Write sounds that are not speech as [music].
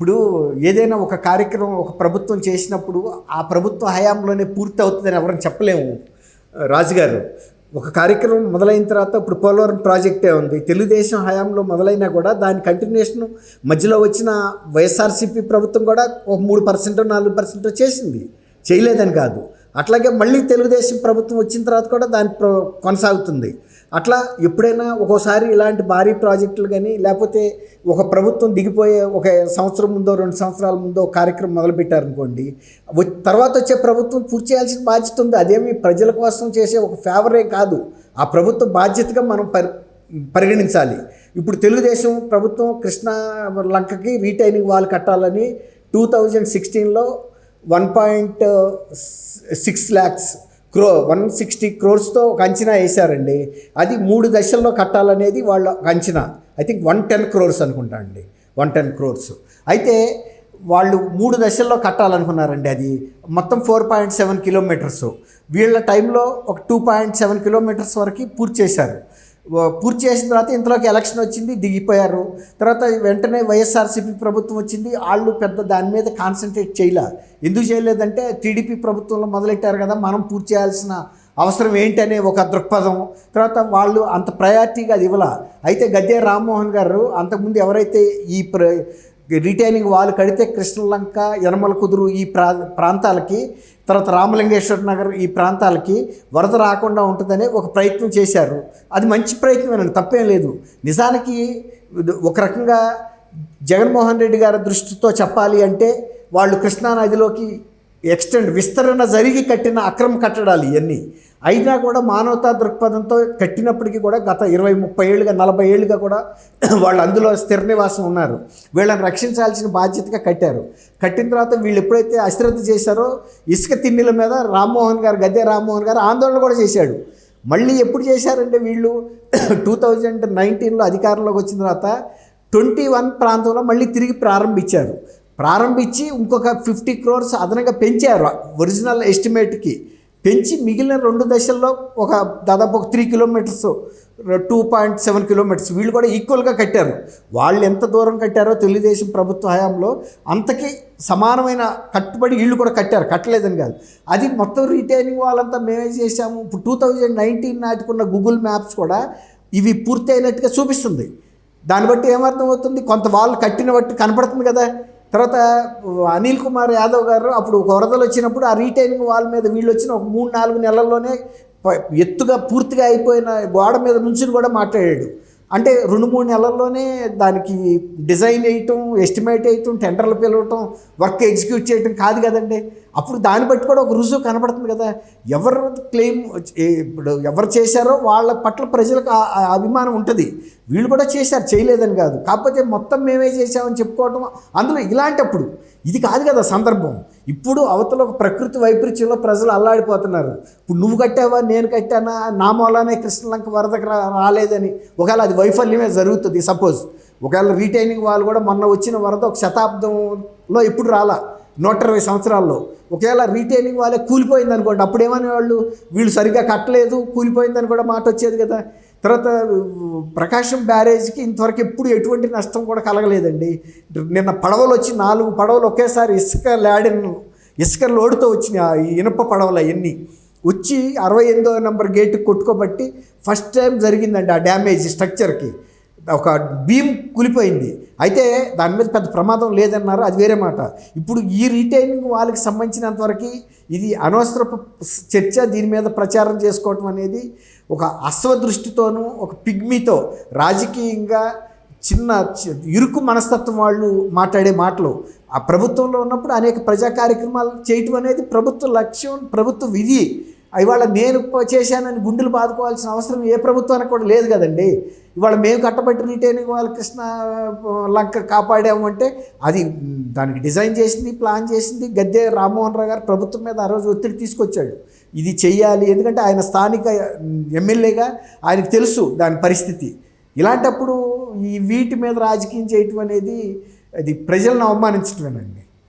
ఇప్పుడు ఏదైనా ఒక కార్యక్రమం ఒక ప్రభుత్వం చేసినప్పుడు ఆ ప్రభుత్వ హయాంలోనే పూర్తి అవుతుందని ఎవరైనా చెప్పలేము. రాజుగారు ఒక కార్యక్రమం మొదలైన తర్వాత ఇప్పుడు పోలవరం ప్రాజెక్టే ఉంది. తెలుగుదేశం హయాంలో మొదలైనా కూడా దాని కంటిన్యూషన్ మధ్యలో వచ్చిన వైఎస్ఆర్సీపీ ప్రభుత్వం కూడా ఒక మూడు పర్సెంట్ నాలుగు పర్సెంట్ చేసింది. చేయలేదని కాదు. అట్లాగే మళ్ళీ తెలుగుదేశం ప్రభుత్వం వచ్చిన తర్వాత కూడా దాని ప్ర కొనసాగుతుంది. అట్లా ఎప్పుడైనా ఒక్కోసారి ఇలాంటి భారీ ప్రాజెక్టులు కానీ లేకపోతే ఒక ప్రభుత్వం దిగిపోయే ఒక సంవత్సరం ముందో రెండు సంవత్సరాల ముందో కార్యక్రమం మొదలుపెట్టారనుకోండి తర్వాత వచ్చే ప్రభుత్వం పూర్తి చేయాల్సిన బాధ్యత ఉంది. అదేమి ప్రజల కోసం చేసే ఒక ఫేవరే కాదు. ఆ ప్రభుత్వ బాధ్యతగా మనం పరి పరిగణించాలి. ఇప్పుడు తెలుగుదేశం ప్రభుత్వం కృష్ణా లంకకి రీటైనింగ్ వాల్ కట్టాలని టూ థౌజండ్ సిక్స్టీన్లో one point six lakhs crore one sixty క్రోర్స్తో ఒక అంచనా వేశారండి. అది మూడు దశల్లో కట్టాలనేది వాళ్ళ అంచనా. I think one ten crores అనుకుంటా అండి. One ten crores. అయితే వాళ్ళు మూడు దశల్లో కట్టాలనుకున్నారండి అది. మొత్తం ఫోర్ పాయింట్ సెవెన్ కిలోమీటర్స్. వీళ్ళ టైంలో ఒక టూ పాయింట్ సెవెన్ కిలోమీటర్స్ వరకు పూర్తి చేశారు. పూర్తి చేసిన తర్వాత ఇంతలోకి ఎలక్షన్ వచ్చింది దిగిపోయారు. తర్వాత వెంటనే వైఎస్ఆర్సీపీ ప్రభుత్వం వచ్చింది. వాళ్ళు పెద్ద దాని మీద కాన్సన్ట్రేట్ చేయలే. ఎందుకు చేయలేదంటే టీడీపీ ప్రభుత్వంలో మొదలెట్టారు కదా మనం పూర్తి చేయాల్సిన అవసరం ఏంటనే ఒక దృక్పథం. తర్వాత వాళ్ళు అంత ప్రయారిటీగా అది ఇవ్వాల. అయితే గద్దె రామ్మోహన్ గారు అంతకుముందు ఎవరైతే ఈ ప్ర రిటైనింగ్ వాల్ కడితే కృష్ణలంక యనమల కుదురు ఈ ప్రా ప్రాంతాలకి తర్వాత రామలింగేశ్వర నగర్ ఈ ప్రాంతాలకి వరద రాకుండా ఉంటుందనే ఒక ప్రయత్నం చేశారు. అది మంచి ప్రయత్నమేనండి తప్పేం లేదు. నిజానికి ఒక రకంగా జగన్మోహన్ రెడ్డి గారి దృష్టితో చెప్పాలి అంటే వాళ్ళు కృష్ణా నదిలోకి ఎక్స్టెండ్ విస్తరణ జరిగి కట్టిన అక్రమ కట్టడాలు ఇవన్నీ అయినా కూడా మానవతా దృక్పథంతో కట్టినప్పటికీ కూడా గత ఇరవై ముప్పై ఏళ్ళుగా నలభై ఏళ్ళుగా కూడా [clears throat] వాళ్ళు అందులో స్థిర నివాసం ఉన్నారు. వీళ్ళని రక్షించాల్సిన బాధ్యతగా కట్టారు. కట్టిన తర్వాత వీళ్ళు ఎప్పుడైతే అశ్రద్ధ చేశారో ఇసుక తిన్నెల మీద రామ్మోహన్ గారు గద్దె రామ్మోహన్ గారు ఆందోళన కూడా చేశాడు. మళ్ళీ ఎప్పుడు చేశారంటే వీళ్ళు [clears throat] టూ థౌజండ్ నైన్టీన్లో అధికారంలోకి వచ్చిన తర్వాత ట్వంటీ వన్ ప్రాంతంలో మళ్ళీ తిరిగి ప్రారంభించారు. ప్రారంభించి ఇంకొక ఫిఫ్టీ క్రోర్స్ అదనంగా పెంచారు. ఒరిజినల్ ఎస్టిమేట్కి పెంచి మిగిలిన రెండు దశల్లో ఒక దాదాపు ఒక three kilometres two point seven kilometres వీళ్ళు కూడా ఈక్వల్గా కట్టారు. వాళ్ళు ఎంత దూరం కట్టారో తెలుగుదేశం ప్రభుత్వ హయాంలో అంతకి సమానమైన కట్టుబడి వీళ్ళు కూడా కట్టారు. కట్టలేదని కాదు. అది మొత్తం రిటైనింగ్ వాళ్ళంతా మేమే చేసాము ఇప్పుడు టూ థౌజండ్ నైన్టీన్ నాటికున్న గూగుల్ మ్యాప్స్ కూడా ఇవి పూర్తి అయినట్టుగా చూపిస్తుంది. దాన్ని బట్టి ఏమర్థమవుతుంది? కొంత వాళ్ళు కట్టిన బట్టి కనపడుతుంది కదా. తర్వాత అనిల్ కుమార్ యాదవ్ గారు అప్పుడు వరదలు వచ్చినప్పుడు ఆ రీటైనింగ్ వాల్ మీద వీళ్ళు వచ్చిన ఒక మూడు నాలుగు నెలల్లోనే ప- ఎత్తుగా పూర్తిగా అయిపోయిన గోడ మీద నుంచి కూడా మాట్లాడాడు. అంటే రెండు మూడు నెలల్లోనే దానికి డిజైన్ వేయటం ఎస్టిమేట్ వేయటం టెండర్లు పిలవటం వర్క్ ఎగ్జిక్యూట్ చేయటం కాదు కదండి. అప్పుడు దాన్ని బట్టి కూడా ఒక రుజువు కనబడుతుంది కదా. ఎవరు క్లెయిమ్ ఇప్పుడు ఎవరు చేశారో వాళ్ళ పట్ల ప్రజలకు అభిమానం ఉంటుంది. వీళ్ళు కూడా చేశారు చేయలేదని కాదు. కాకపోతే మొత్తం మేమే చేశామని చెప్పుకోవటం అందులో ఇలాంటప్పుడు ఇది కాదు కదా సందర్భం. ఇప్పుడు అవతల ఒక ప్రకృతి వైపరీత్యంలో ప్రజలు అల్లాడిపోతున్నారు. ఇప్పుడు నువ్వు కట్టావా నేను కట్టానా నా మూలానే కృష్ణలంక వరదకు రా రాలేదని. ఒకవేళ అది వైఫల్యమే జరుగుతుంది సపోజ్ ఒకవేళ రీటైనింగ్ వాళ్ళు కూడా మొన్న వచ్చిన వరద ఒక శతాబ్దంలో ఇప్పుడు రాలా. నూట ఇరవై సంవత్సరాల్లో ఒకవేళ రీటైనింగ్ వాళ్ళే కూలిపోయింది అనుకోండి. అప్పుడు ఏమనేవాళ్ళు? వీళ్ళు సరిగ్గా కట్టలేదు కూలిపోయిందని కూడా మాట వచ్చేది కదా. తర్వాత ప్రకాశం బ్యారేజ్కి ఇంతవరకు ఎప్పుడు ఎటువంటి నష్టం కూడా కలగలేదండి. నిన్న పడవలు వచ్చి నాలుగు పడవలు ఒకేసారి ఇసుక లాడిన్ ఇసుక లోడుతో వచ్చినాయి ఆ ఇనుప పడవలు అవన్నీ. వచ్చి అరవై ఎనిమిదో నెంబర్ గేటు కొట్టుకోబట్టి ఫస్ట్ టైం జరిగిందండి ఆ డ్యామేజ్ స్ట్రక్చర్కి. ఒక బీమ్ కూలిపోయింది. అయితే దాని మీద పెద్ద ప్రమాదం లేదన్నారు. అది వేరే మాట. ఇప్పుడు ఈ రీటైనింగ్ వాళ్ళకి సంబంధించినంతవరకు ఇది అనవసర చర్చ దీని మీద ప్రచారం చేసుకోవటం అనేది ఒక అశ్వదృష్టితోనూ ఒక పిగ్మీతో రాజకీయంగా చిన్న చి- ఇరుకు మనస్తత్వం వాళ్ళు మాట్లాడే మాటలు. ఆ ప్రభుత్వంలో ఉన్నప్పుడు అనేక ప్రజా కార్యక్రమాలు చేయటం అనేది ప్రభుత్వ లక్ష్యం ప్రభుత్వ విధి. ఇవాళ నేను చేశానని గుండెలు బాదుకోవాల్సిన అవసరం ఏ ప్రభుత్వానికి కూడా లేదు కదండి. ఇవాళ మేము కట్టబట్టి రిటైనింగ్ వాళ్ళు కృష్ణ లంక కాపాడాము అంటే అది దానికి డిజైన్ చేసింది ప్లాన్ చేసింది గద్దె రామ్మోహన్ రావు గారు ప్రభుత్వం మీద ఆ రోజు ఒత్తిడి తీసుకొచ్చాడు. ఇది చెయ్యాలి ఎందుకంటే ఆయన స్థానిక ఎమ్మెల్యేగా ఆయనకు తెలుసు దాని పరిస్థితి. ఇలాంటప్పుడు ఈ వీటి మీద రాజకీయం చేయటం అనేది అది ప్రజలను అవమానించటమేనండి.